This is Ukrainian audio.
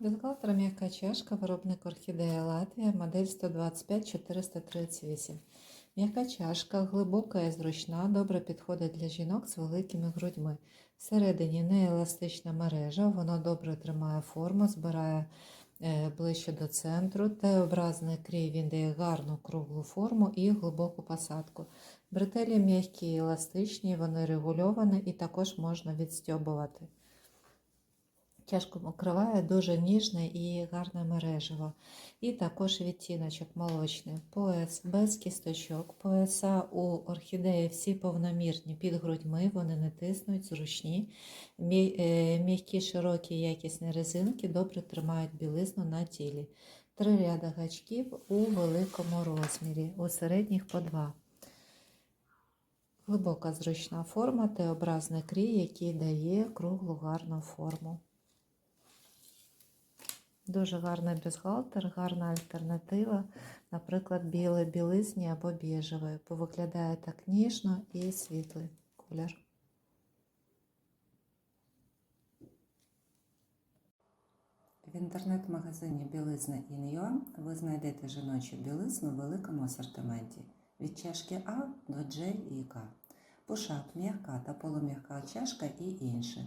Бюстгальтер м'яка чашка, виробник орхідея Латвія, модель 125-438. М'яка чашка глибока і зручна, добре підходить для жінок з великими грудьми. Всередині нееластична мережа, воно добре тримає форму, збирає е, ближче до центру. Т-образний крій він дає гарну круглу форму і глибоку посадку. Бретелі м'які, еластичні, вони регульовані і також можна відстьобувати. Чашку покриває дуже ніжне і гарне мережево. І також відтіночок молочний. Пояс без кісточок. Пояса у орхідеї всі повномірні під грудьми, вони не тиснуть, зручні. Е, М'які, широкі, якісні резинки добре тримають білизну на тілі. Три ряда гачків у великому розмірі, у середніх по два. Глибока зручна форма, Т-образний крій, який дає круглу гарну форму. Дуже гарний бюстгальтер, гарна альтернатива, наприклад, білої білизні або біжевої. Виглядає так ніжно і світлий колір. В інтернет-магазині Білизна Ін'Юа ви знайдете жіночу білизну в великому асортименті від чашки А до J і К. Пушак, м'яка та полум'яка чашка і інше.